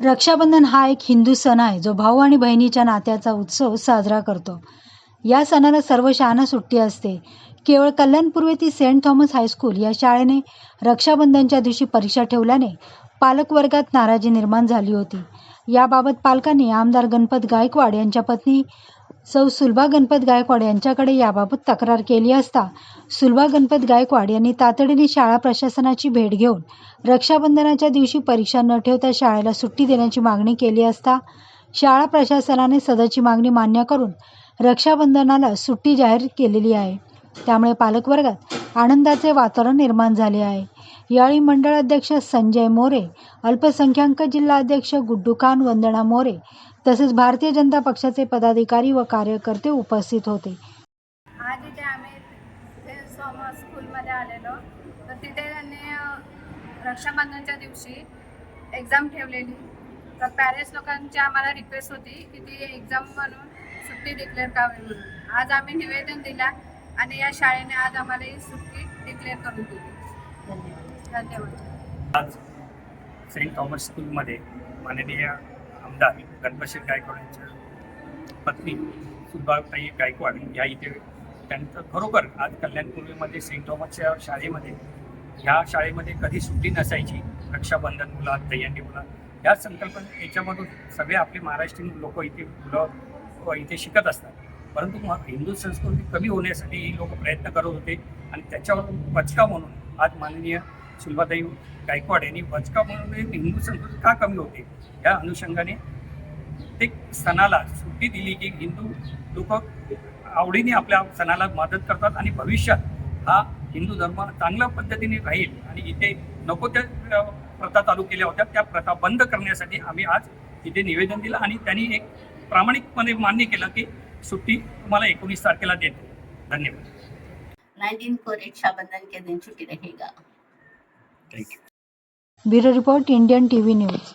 रक्षाबंधन हा एक हिंदू सण आहे जो भाऊ आणि बहिणीच्या नात्याचा उत्सव साजरा करतो. या सणाला सर्व शाळांना सुट्टी असते. केवळ कल्याणपूर्वेतील सेंट थॉमस हायस्कूल या शाळेने रक्षाबंधनच्या दिवशी परीक्षा ठेवल्याने पालक वर्गात नाराजी निर्माण झाली होती. याबाबत पालकांनी आमदार गणपत गायकवाड यांच्या पत्नी सौ सुलभा गणपत गायकवाड यांच्याकडे याबाबत तक्रार केली असता सुलभा गणपत गायकवाड यांनी तातडीने शाळा प्रशासनाची भेट घेऊन रक्षाबंधनाच्या दिवशी परीक्षा न ठेवता शाळेला सुट्टी देण्याची मागणी केली असता शाळा प्रशासनाने सदरची मागणी मान्य करून रक्षाबंधनाला सुट्टी जाहीर केलेली आहे. त्यामुळे पालकवर्गात आनंदाचे वातावरण निर्माण झाले आहे. यावेळी मंडळ अध्यक्ष संजय मोरे अल्पसंख्याक जिल्हा अध्यक्ष गुड्डू खान वंदना मोरे तसेच भारतीय जनता पक्षाचे पदाधिकारी व कार्यकर्ते उपस्थित होते. आज इथे आम्ही स्कूलमध्ये आलेलो. तर तिथे त्यांनी रक्षाबंधनच्या दिवशी एक्झाम ठेवलेली. तर पॅरेंट्स लोकांची आम्हाला रिक्वेस्ट होती की ती एक्झाम म्हणून सुट्टी डिक्लेअर करावी म्हणून. आज आम्ही निवेदन दिला आणि या शाळेने आज आम्हाला ही सुट्टी डिक्लेअर करून दिली. धन्यवाद. आज सेंट थॉमस स्कूलमध्ये माननीय आमदार गणपतशेठ गायकवाड यांच्या पत्नी सुद्धाताई गायकवाड या इथे त्यांचं खरोखर आज कल्याणपूर्वीमध्ये सेंट थॉमसच्या शाळेमध्ये ह्या शाळेमध्ये कधी सुट्टी नसायची रक्षाबंधन मुला दहीहंडी मुला या संकल्पना याच्यामधून सगळे आपले महाराष्ट्रीयन लोक इथे मुलं व इथे शिकत असतात. परंतु हिंदू संस्कृती कमी होण्यासाठी लोक प्रयत्न करत होते. आणि त्याच्यावर बचका म्हणून आज माननीय सुलभाताई गायकवाड यांनी बचका म्हणून हिंदू संस्कृती का कमी होते? या अनुषंगाने प्रत्येक सणाला सुट्टी दिली की हिंदू लोक आवडीने आपल्या सणाला मदत करतात आणि भविष्यात हा हिंदू धर्म चांगल्या पद्धतीने राहील आणि इथे नको त्या प्रथा चालू केल्या होत्या. त्या प्रथा बंद करण्यासाठी आम्ही आज इथे निवेदन दिलं आणि त्यांनी एक प्रामाणिकपणे मान्य केलं की सुट्टी तुम्हाला एकोणीस तारखेला देतो. धन्यवाद. नाइनटीन को रक्षाबंधन के दिन छुट्टी रहेगा thank you bureau report Indian TV news.